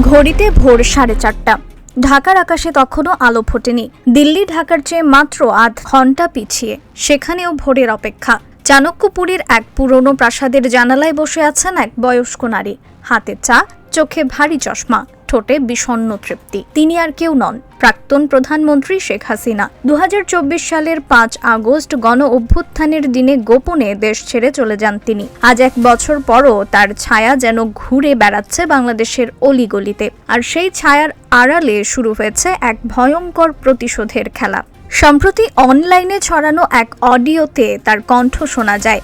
ঘড়িতে ভোর সাড়ে চারটা। ঢাকার আকাশে তখনও আলো ফোটেনি। দিল্লি ঢাকার চেয়ে মাত্র আধ ঘণ্টা পিছিয়ে। সেখানেও ভোরের অপেক্ষা। চাণক্যপুরীর এক পুরনো প্রাসাদের জানালায় বসে আছেন এক বয়স্ক নারী। হাতে চা, চোখে ভারী চশমা। ঠোঁটে বিষণ্ণ তৃপ্তি। তিনি আর কেউ নন, প্রাক্তন প্রধানমন্ত্রী শেখ হাসিনা। দু হাজার চব্বিশ সালের পাঁচ আগস্ট গণ অভ্যুত্থানের দিনে গোপনে দেশ ছেড়ে চলে যান তিনি। আজ এক বছর পরও তার ছায়া যেন ঘুরে বেড়াচ্ছে বাংলাদেশের অলিগলিতে। আর সেই ছায়ার আড়ালে শুরু হয়েছে এক ভয়ঙ্কর প্রতিশোধের খেলা। সম্প্রতি অনলাইনে ছড়ানো এক অডিওতে তার কণ্ঠ শোনা যায়।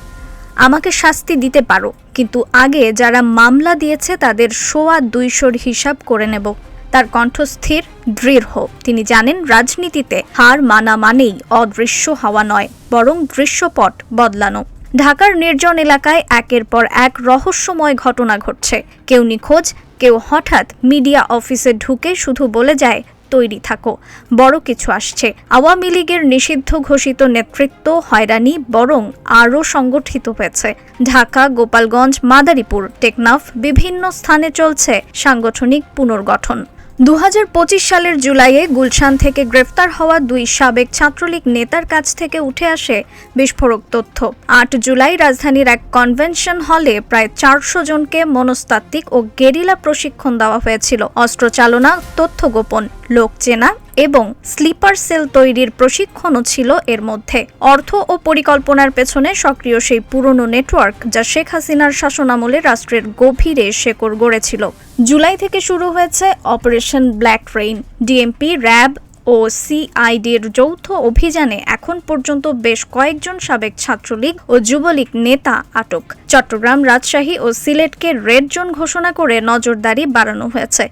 আমাকে শাস্তি দিতে পারো, কিন্তু আগে যারা মামলা দিয়েছে তাদের সোয়া দুইশোর হিসাব করে নেব। তার কণ্ঠ স্থির, দৃঢ়। তিনি জানেন রাজনীতিতে হার মানা মানেই অদৃশ্য হওয়া নয়, বরং দৃশ্যপট বদলানো। ঢাকার নির্জন এলাকায় একের পর এক রহস্যময় ঘটনা ঘটছে। কেউ নিখোঁজ, কেউ হঠাৎ মিডিয়া অফিসে ঢুকে শুধু বলে যায় তৈরি থাকো। বড় কিছু আসছে। আওয়ামী লীগের নিষিদ্ধ ঘোষিত নেতৃত্ব হয়রানি বরং আরও সংগঠিত হয়েছে। ঢাকা, গোপালগঞ্জ, মাদারীপুর, টেকনাফ বিভিন্ন স্থানে চলছে সাংগঠনিক পুনর্গঠন। দু হাজার পঁচিশ সালের জুলাইয়ে গুলশান থেকে গ্রেফতার হওয়া দুই সাবেক ছাত্রলীগ নেতার কাছ থেকে উঠে আসে বিস্ফোরক তথ্য। আট জুলাই রাজধানীর এক কনভেনশন হলে প্রায় চারশো জনকে মনস্তাত্ত্বিক ও গেরিলা প্রশিক্ষণ দেওয়া হয়েছিল। অস্ত্র চালনা তথ্য গোপন, লোক চেনা এবং স্লিপার সেল তৈরির প্রশিক্ষণও ছিল এর মধ্যে। অর্থ ও পরিকল্পনার পেছনে সক্রিয় সেই পুরনো নেটওয়ার্ক যা শেখ হাসিনার শাসনামলে রাষ্ট্রের গভীরে শেকড় গড়েছিল। জুলাই থেকে শুরু হয়েছে operation black rain, DMP, RAB ও সিআইডির যৌথ অভিযানে এখন পর্যন্ত বেশ কয়েকজন সাবেক ছাত্রলীগ ও যুবলীগ নেতা আটক। চট্টগ্রাম রাজশাহী ও সিলেটকে রেড জোন ঘোষণা করে নজরদারি বাড়ানো হয়েছে।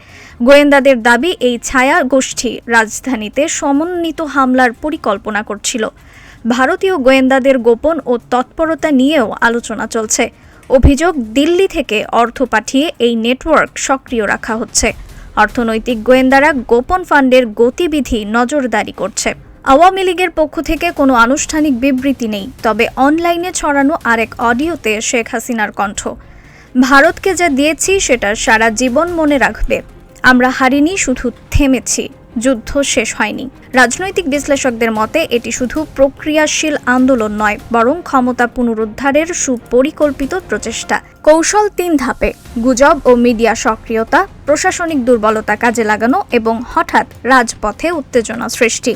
গোয়েন্দাদের দাবি, এই ছায়া গোষ্ঠী রাজধানীতে সমন্বিত হামলার পরিকল্পনা করছিল। ভারতীয় গোয়েন্দাদের গোপন ও তৎপরতা নিয়েও আলোচনা চলছে। অভিযোগ, দিল্লি থেকে অর্থ পাঠিয়ে এই নেটওয়ার্ক সক্রিয় রাখা হচ্ছে। অর্থনৈতিক গোয়েন্দারা গোপন ফান্ডের গতিবিধি নজরদারি করছে। আওয়ামী লীগের পক্ষ থেকে কোনো আনুষ্ঠানিক বিবৃতি নেই, তবে অনলাইনে ছড়ানো আরেক অডিওতে শেখ হাসিনার কণ্ঠ। ভারতকে যা দিয়েছি সেটা সারা জীবন মনে রাখবে। আমরা হারিনি, শুধু থেমেছি, যুদ্ধ শেষ হয়নি। রাজনৈতিক বিশ্লেষকদের মতে, এটি শুধু প্রক্রিয়াশীল আন্দোলন নয়, বরং ক্ষমতা পুনরুদ্ধারের সুপরিকল্পিত প্রচেষ্টা। কৌশল তিন ধাপে, গুজব ও মিডিয়া সক্রিয়তা, প্রশাসনিক দুর্বলতা কাজে লাগানো এবং হঠাৎ রাজপথে উত্তেজনা সৃষ্টি।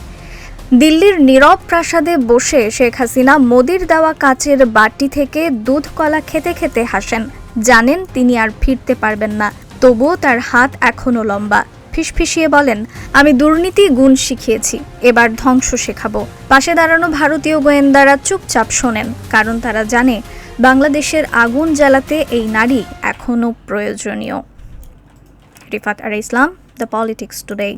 দিল্লির নীরব প্রাসাদে বসে শেখ হাসিনা মোদির দেওয়া কাচের বাটি থেকে দুধ কলা খেতে খেতে হাসেন। জানেন তিনি আর ফিরতে পারবেন না, তবুও তার হাত এখনও লম্বা। ফিসফিসিয়ে বলেন, আমি দুর্নীতি গুণ শিখিয়েছি, এবার ধ্বংস শেখাবো। পাশে দাঁড়ানো ভারতীয় গোয়েন্দারা চুপচাপ শোনেন, কারণ তারা জানে বাংলাদেশের আগুন জ্বালাতে এই নারী এখনও প্রয়োজনীয়। রিফাত আর ইসলাম দ্য পলিটিক্স টুডে।